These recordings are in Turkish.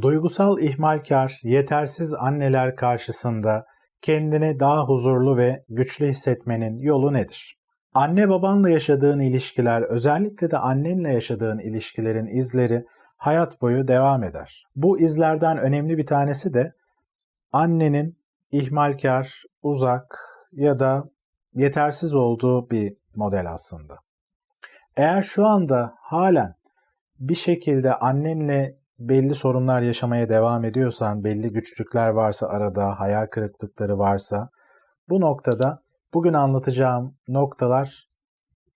Duygusal ihmalkar, yetersiz anneler karşısında kendini daha huzurlu ve güçlü hissetmenin yolu nedir? Anne babanla yaşadığın ilişkiler, özellikle de annenle yaşadığın ilişkilerin izleri hayat boyu devam eder. Bu izlerden önemli bir tanesi de annenin ihmalkar, uzak ya da yetersiz olduğu bir model aslında. Eğer şu anda halen bir şekilde annenle belli sorunlar yaşamaya devam ediyorsan, belli güçlükler varsa arada, hayal kırıklıkları varsa bu noktada bugün anlatacağım noktalar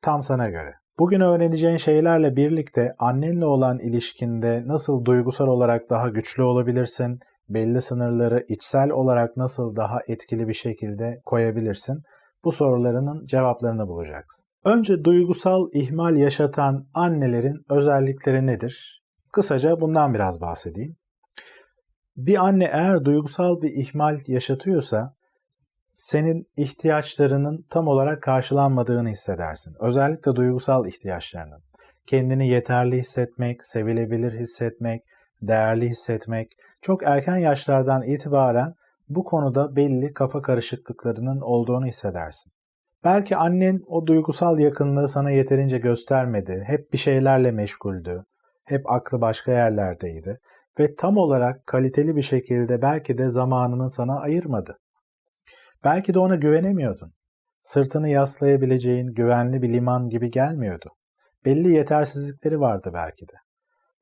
tam sana göre. Bugün öğreneceğin şeylerle birlikte annenle olan ilişkinde nasıl duygusal olarak daha güçlü olabilirsin, belli sınırları içsel olarak nasıl daha etkili bir şekilde koyabilirsin? Bu sorularının cevaplarını bulacaksın. Önce duygusal ihmal yaşatan annelerin özellikleri nedir? Kısaca bundan biraz bahsedeyim. Bir anne eğer duygusal bir ihmal yaşatıyorsa senin ihtiyaçlarının tam olarak karşılanmadığını hissedersin. Özellikle duygusal ihtiyaçlarının. Kendini yeterli hissetmek, sevilebilir hissetmek, değerli hissetmek. Çok erken yaşlardan itibaren bu konuda belli kafa karışıklıklarının olduğunu hissedersin. Belki annen o duygusal yakınlığı sana yeterince göstermedi, hep bir şeylerle meşguldü, hep aklı başka yerlerdeydi ve tam olarak kaliteli bir şekilde belki de zamanını sana ayırmadı. Belki de ona güvenemiyordun. Sırtını yaslayabileceğin güvenli bir liman gibi gelmiyordu. Belli yetersizlikleri vardı belki de.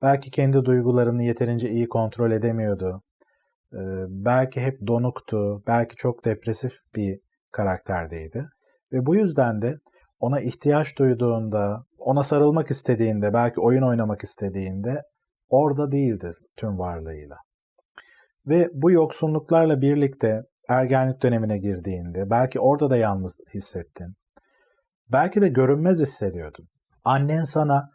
Belki kendi duygularını yeterince iyi kontrol edemiyordu. Ee, belki hep donuktu, belki çok depresif bir karakterdeydi. Ve bu yüzden de ona ihtiyaç duyduğunda, ona sarılmak istediğinde, belki oyun oynamak istediğinde orada değildi tüm varlığıyla. Ve bu yoksunluklarla birlikte ergenlik dönemine girdiğinde belki orada da yalnız hissettin. Belki de görünmez hissediyordun. Annen sana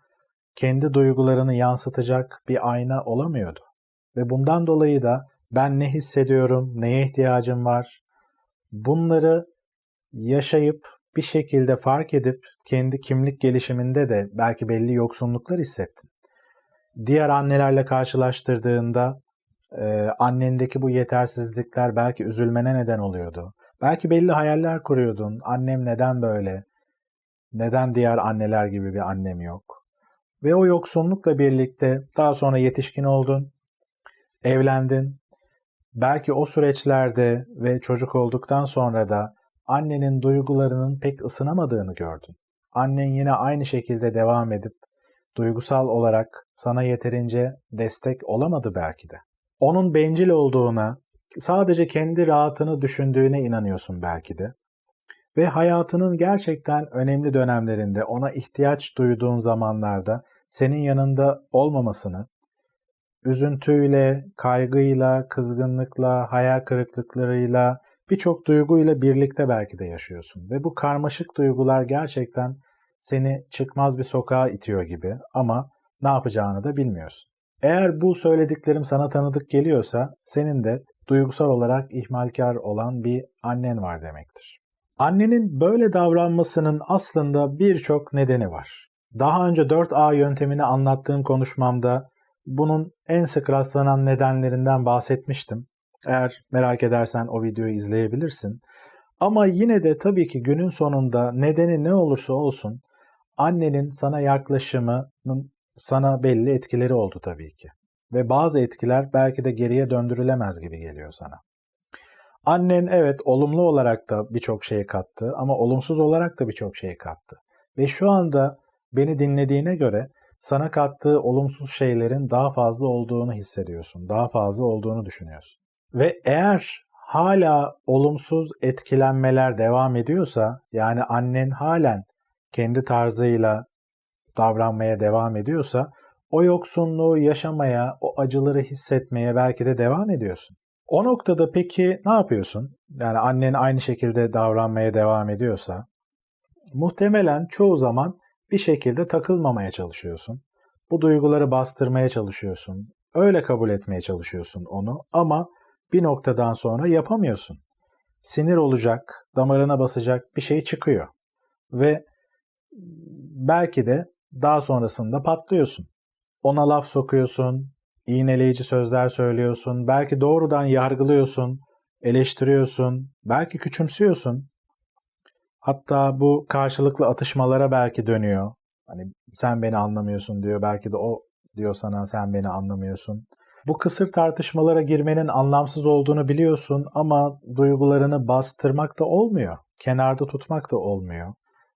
kendi duygularını yansıtacak bir ayna olamıyordu. Ve bundan dolayı da ben ne hissediyorum, neye ihtiyacım var, bunları yaşayıp bir şekilde fark edip kendi kimlik gelişiminde de belki belli yoksunluklar hissettin. Diğer annelerle karşılaştırdığında e, annendeki bu yetersizlikler belki üzülmene neden oluyordu. Belki belli hayaller kuruyordun. Annem neden böyle? Neden diğer anneler gibi bir annem yok? Ve o yoksunlukla birlikte daha sonra yetişkin oldun, evlendin. Belki o süreçlerde ve çocuk olduktan sonra da annenin duygularının pek ısınamadığını gördün. Annen yine aynı şekilde devam edip duygusal olarak sana yeterince destek olamadı belki de. Onun bencil olduğuna, sadece kendi rahatını düşündüğüne inanıyorsun belki de. Ve hayatının gerçekten önemli dönemlerinde ona ihtiyaç duyduğun zamanlarda senin yanında olmamasını, üzüntüyle, kaygıyla, kızgınlıkla, hayal kırıklıklarıyla, birçok duyguyla birlikte belki de yaşıyorsun. Ve bu karmaşık duygular gerçekten seni çıkmaz bir sokağa itiyor gibi ama ne yapacağını da bilmiyorsun. Eğer bu söylediklerim sana tanıdık geliyorsa senin de duygusal olarak ihmalkar olan bir annen var demektir. Annenin böyle davranmasının aslında birçok nedeni var. Daha önce 4A yöntemini anlattığım konuşmamda bunun en sık rastlanan nedenlerinden bahsetmiştim. Eğer merak edersen o videoyu izleyebilirsin. Ama yine de tabii ki günün sonunda nedeni ne olursa olsun annenin sana yaklaşımının sana belli etkileri oldu tabii ki. Ve bazı etkiler belki de geriye döndürülemez gibi geliyor sana. Annen evet olumlu olarak da birçok şey kattı ama olumsuz olarak da birçok şey kattı. Ve şu anda beni dinlediğine göre sana kattığı olumsuz şeylerin daha fazla olduğunu hissediyorsun, daha fazla olduğunu düşünüyorsun. Ve eğer hala olumsuz etkilenmeler devam ediyorsa, yani annen halen kendi tarzıyla davranmaya devam ediyorsa, o yoksunluğu yaşamaya, o acıları hissetmeye belki de devam ediyorsun. O noktada peki ne yapıyorsun? Yani annen aynı şekilde davranmaya devam ediyorsa, muhtemelen çoğu zaman bir şekilde takılmamaya çalışıyorsun. Bu duyguları bastırmaya çalışıyorsun. Öyle kabul etmeye çalışıyorsun onu ama bir noktadan sonra yapamıyorsun. Sinir olacak, damarına basacak bir şey çıkıyor. Ve belki de daha sonrasında patlıyorsun. Ona laf sokuyorsun, iğneleyici sözler söylüyorsun, belki doğrudan yargılıyorsun, eleştiriyorsun, belki küçümsüyorsun. Hatta bu karşılıklı atışmalara belki dönüyor. Hani sen beni anlamıyorsun diyor, belki de o diyor sana sen beni anlamıyorsun. Bu kısır tartışmalara girmenin anlamsız olduğunu biliyorsun ama duygularını bastırmak da olmuyor. Kenarda tutmak da olmuyor.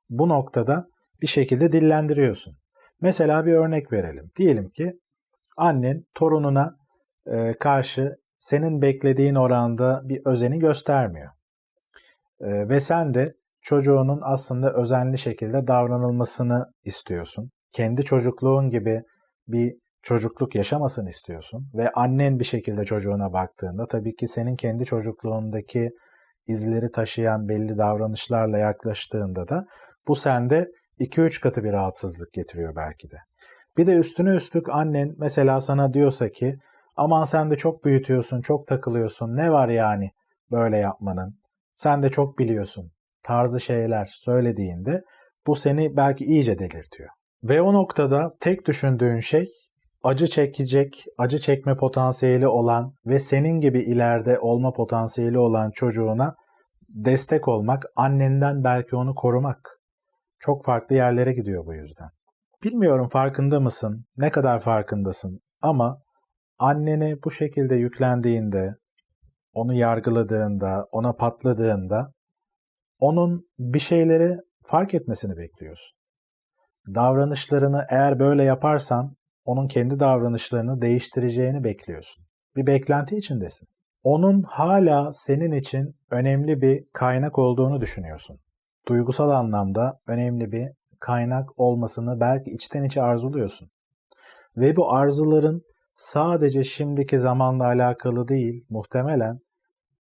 Bu noktada bir şekilde dillendiriyorsun. Mesela bir örnek verelim. Diyelim ki annen torununa e, karşı senin beklediğin oranda bir özeni göstermiyor. E, ve sen de çocuğunun aslında özenli şekilde davranılmasını istiyorsun. Kendi çocukluğun gibi bir çocukluk yaşamasını istiyorsun ve annen bir şekilde çocuğuna baktığında tabii ki senin kendi çocukluğundaki izleri taşıyan belli davranışlarla yaklaştığında da bu sende 2-3 katı bir rahatsızlık getiriyor belki de. Bir de üstüne üstlük annen mesela sana diyorsa ki aman sen de çok büyütüyorsun, çok takılıyorsun, ne var yani böyle yapmanın, sen de çok biliyorsun tarzı şeyler söylediğinde bu seni belki iyice delirtiyor. Ve o noktada tek düşündüğün şey acı çekecek, acı çekme potansiyeli olan ve senin gibi ileride olma potansiyeli olan çocuğuna destek olmak, annenden belki onu korumak. Çok farklı yerlere gidiyor bu yüzden. Bilmiyorum farkında mısın, ne kadar farkındasın ama annene bu şekilde yüklendiğinde, onu yargıladığında, ona patladığında onun bir şeyleri fark etmesini bekliyorsun. Davranışlarını eğer böyle yaparsan onun kendi davranışlarını değiştireceğini bekliyorsun. Bir beklenti içindesin. Onun hala senin için önemli bir kaynak olduğunu düşünüyorsun. Duygusal anlamda önemli bir kaynak olmasını belki içten içe arzuluyorsun. Ve bu arzuların sadece şimdiki zamanla alakalı değil, muhtemelen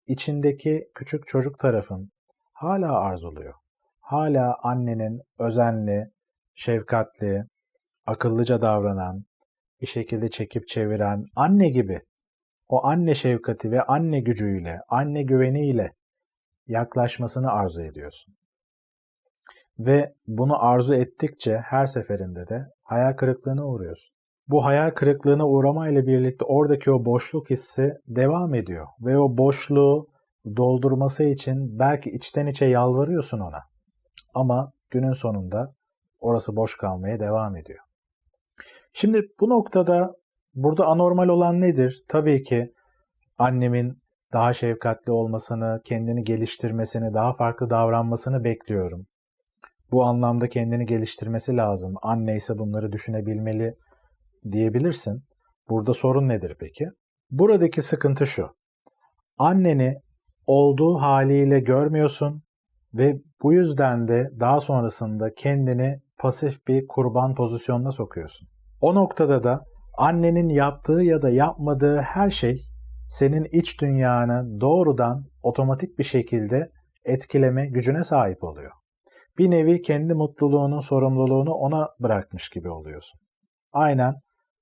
içindeki küçük çocuk tarafın hala arzuluyor. Hala annenin özenli, şefkatli, akıllıca davranan, bir şekilde çekip çeviren anne gibi o anne şefkati ve anne gücüyle, anne güveniyle yaklaşmasını arzu ediyorsun. Ve bunu arzu ettikçe her seferinde de hayal kırıklığına uğruyorsun. Bu hayal kırıklığına uğramayla birlikte oradaki o boşluk hissi devam ediyor ve o boşluğu doldurması için belki içten içe yalvarıyorsun ona. Ama günün sonunda orası boş kalmaya devam ediyor. Şimdi bu noktada burada anormal olan nedir? Tabii ki annemin daha şefkatli olmasını, kendini geliştirmesini, daha farklı davranmasını bekliyorum. Bu anlamda kendini geliştirmesi lazım. Anne ise bunları düşünebilmeli diyebilirsin. Burada sorun nedir peki? Buradaki sıkıntı şu. Anneni olduğu haliyle görmüyorsun ve bu yüzden de daha sonrasında kendini pasif bir kurban pozisyonuna sokuyorsun. O noktada da annenin yaptığı ya da yapmadığı her şey senin iç dünyanı doğrudan otomatik bir şekilde etkileme gücüne sahip oluyor. Bir nevi kendi mutluluğunun sorumluluğunu ona bırakmış gibi oluyorsun. Aynen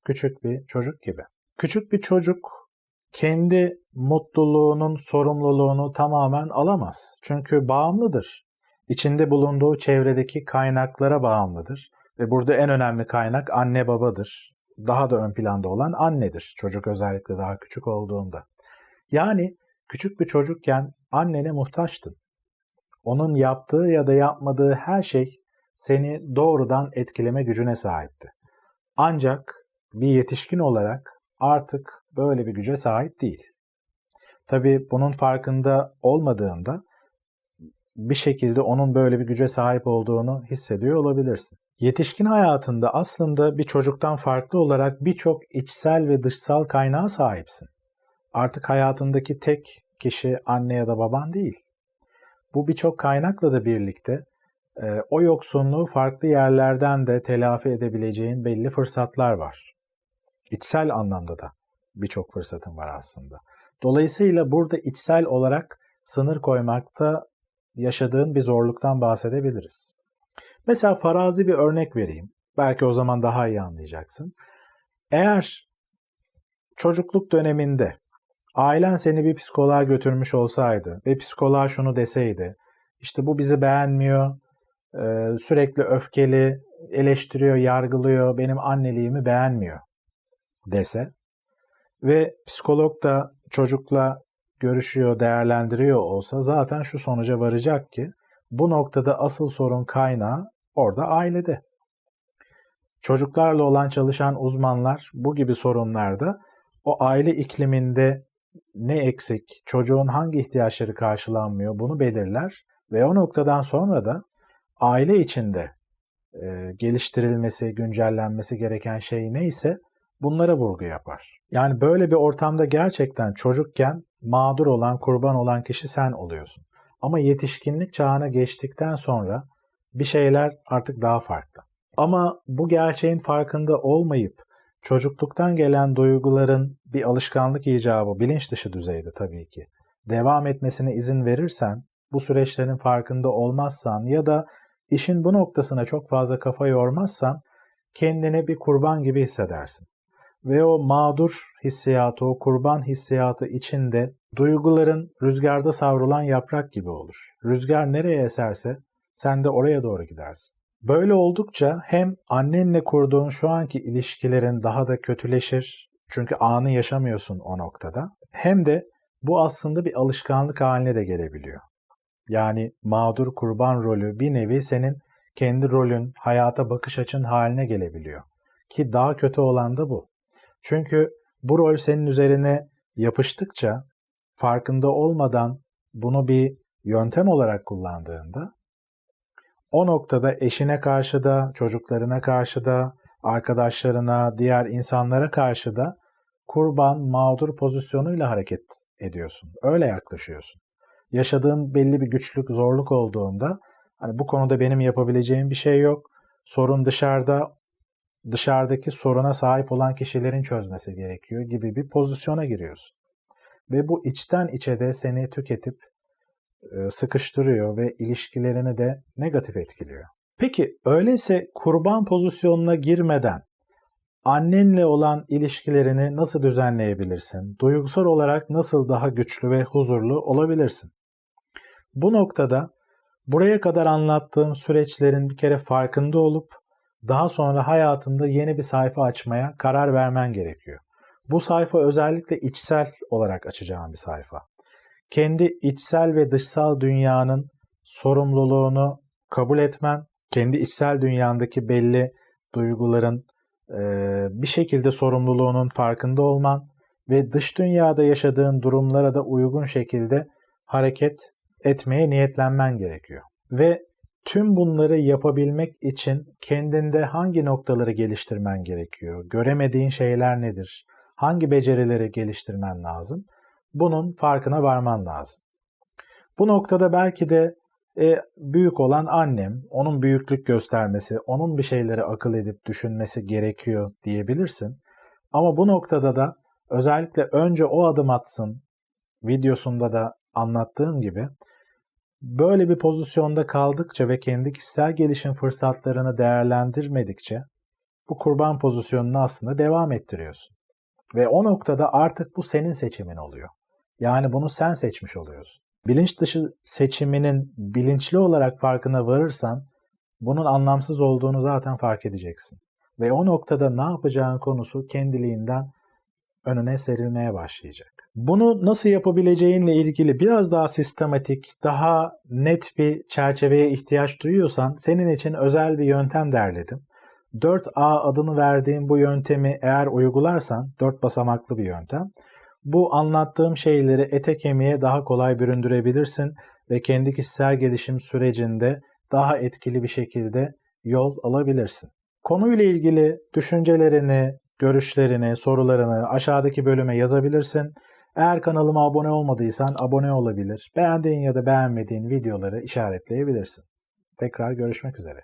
küçük bir çocuk gibi. Küçük bir çocuk kendi mutluluğunun sorumluluğunu tamamen alamaz. Çünkü bağımlıdır. İçinde bulunduğu çevredeki kaynaklara bağımlıdır. Ve burada en önemli kaynak anne babadır. Daha da ön planda olan annedir. Çocuk özellikle daha küçük olduğunda. Yani küçük bir çocukken annene muhtaçtın. Onun yaptığı ya da yapmadığı her şey seni doğrudan etkileme gücüne sahipti. Ancak bir yetişkin olarak artık böyle bir güce sahip değil. Tabii bunun farkında olmadığında bir şekilde onun böyle bir güce sahip olduğunu hissediyor olabilirsin. Yetişkin hayatında aslında bir çocuktan farklı olarak birçok içsel ve dışsal kaynağa sahipsin. Artık hayatındaki tek kişi anne ya da baban değil. Bu birçok kaynakla da birlikte e, o yoksunluğu farklı yerlerden de telafi edebileceğin belli fırsatlar var. İçsel anlamda da birçok fırsatın var aslında. Dolayısıyla burada içsel olarak sınır koymakta yaşadığın bir zorluktan bahsedebiliriz. Mesela farazi bir örnek vereyim. Belki o zaman daha iyi anlayacaksın. Eğer çocukluk döneminde ailen seni bir psikoloğa götürmüş olsaydı ve psikoloğa şunu deseydi, işte bu bizi beğenmiyor, sürekli öfkeli, eleştiriyor, yargılıyor, benim anneliğimi beğenmiyor dese, ve psikolog da çocukla görüşüyor, değerlendiriyor olsa zaten şu sonuca varacak ki bu noktada asıl sorun kaynağı orada ailede. Çocuklarla olan çalışan uzmanlar bu gibi sorunlarda o aile ikliminde ne eksik, çocuğun hangi ihtiyaçları karşılanmıyor bunu belirler ve o noktadan sonra da aile içinde e, geliştirilmesi, güncellenmesi gereken şey neyse bunlara vurgu yapar. Yani böyle bir ortamda gerçekten çocukken mağdur olan, kurban olan kişi sen oluyorsun. Ama yetişkinlik çağına geçtikten sonra bir şeyler artık daha farklı. Ama bu gerçeğin farkında olmayıp çocukluktan gelen duyguların bir alışkanlık icabı bilinç dışı düzeyde tabii ki devam etmesine izin verirsen, bu süreçlerin farkında olmazsan ya da işin bu noktasına çok fazla kafa yormazsan kendini bir kurban gibi hissedersin. Ve o mağdur hissiyatı, o kurban hissiyatı içinde duyguların rüzgarda savrulan yaprak gibi olur. Rüzgar nereye eserse sen de oraya doğru gidersin. Böyle oldukça hem annenle kurduğun şu anki ilişkilerin daha da kötüleşir. Çünkü anı yaşamıyorsun o noktada. Hem de bu aslında bir alışkanlık haline de gelebiliyor. Yani mağdur kurban rolü bir nevi senin kendi rolün, hayata bakış açın haline gelebiliyor. Ki daha kötü olan da bu. Çünkü bu rol senin üzerine yapıştıkça farkında olmadan bunu bir yöntem olarak kullandığında o noktada eşine karşı da, çocuklarına karşı da, arkadaşlarına, diğer insanlara karşı da kurban, mağdur pozisyonuyla hareket ediyorsun. Öyle yaklaşıyorsun. Yaşadığın belli bir güçlük, zorluk olduğunda hani bu konuda benim yapabileceğim bir şey yok. Sorun dışarıda, dışarıdaki soruna sahip olan kişilerin çözmesi gerekiyor gibi bir pozisyona giriyorsun. Ve bu içten içe de seni tüketip e, sıkıştırıyor ve ilişkilerini de negatif etkiliyor. Peki öyleyse kurban pozisyonuna girmeden annenle olan ilişkilerini nasıl düzenleyebilirsin? Duygusal olarak nasıl daha güçlü ve huzurlu olabilirsin? Bu noktada buraya kadar anlattığım süreçlerin bir kere farkında olup daha sonra hayatında yeni bir sayfa açmaya karar vermen gerekiyor. Bu sayfa özellikle içsel olarak açacağım bir sayfa kendi içsel ve dışsal dünyanın sorumluluğunu kabul etmen, kendi içsel dünyandaki belli duyguların e, bir şekilde sorumluluğunun farkında olman ve dış dünyada yaşadığın durumlara da uygun şekilde hareket etmeye niyetlenmen gerekiyor. Ve tüm bunları yapabilmek için kendinde hangi noktaları geliştirmen gerekiyor? Göremediğin şeyler nedir? Hangi becerileri geliştirmen lazım? bunun farkına varman lazım. Bu noktada belki de e, büyük olan annem, onun büyüklük göstermesi, onun bir şeyleri akıl edip düşünmesi gerekiyor diyebilirsin. Ama bu noktada da özellikle önce o adım atsın videosunda da anlattığım gibi böyle bir pozisyonda kaldıkça ve kendi kişisel gelişim fırsatlarını değerlendirmedikçe bu kurban pozisyonunu aslında devam ettiriyorsun. Ve o noktada artık bu senin seçimin oluyor. Yani bunu sen seçmiş oluyorsun. Bilinç dışı seçiminin bilinçli olarak farkına varırsan bunun anlamsız olduğunu zaten fark edeceksin. Ve o noktada ne yapacağın konusu kendiliğinden önüne serilmeye başlayacak. Bunu nasıl yapabileceğinle ilgili biraz daha sistematik, daha net bir çerçeveye ihtiyaç duyuyorsan senin için özel bir yöntem derledim. 4A adını verdiğim bu yöntemi eğer uygularsan, 4 basamaklı bir yöntem, bu anlattığım şeyleri ete kemiğe daha kolay büründürebilirsin ve kendi kişisel gelişim sürecinde daha etkili bir şekilde yol alabilirsin. Konuyla ilgili düşüncelerini, görüşlerini, sorularını aşağıdaki bölüme yazabilirsin. Eğer kanalıma abone olmadıysan abone olabilir. Beğendiğin ya da beğenmediğin videoları işaretleyebilirsin. Tekrar görüşmek üzere.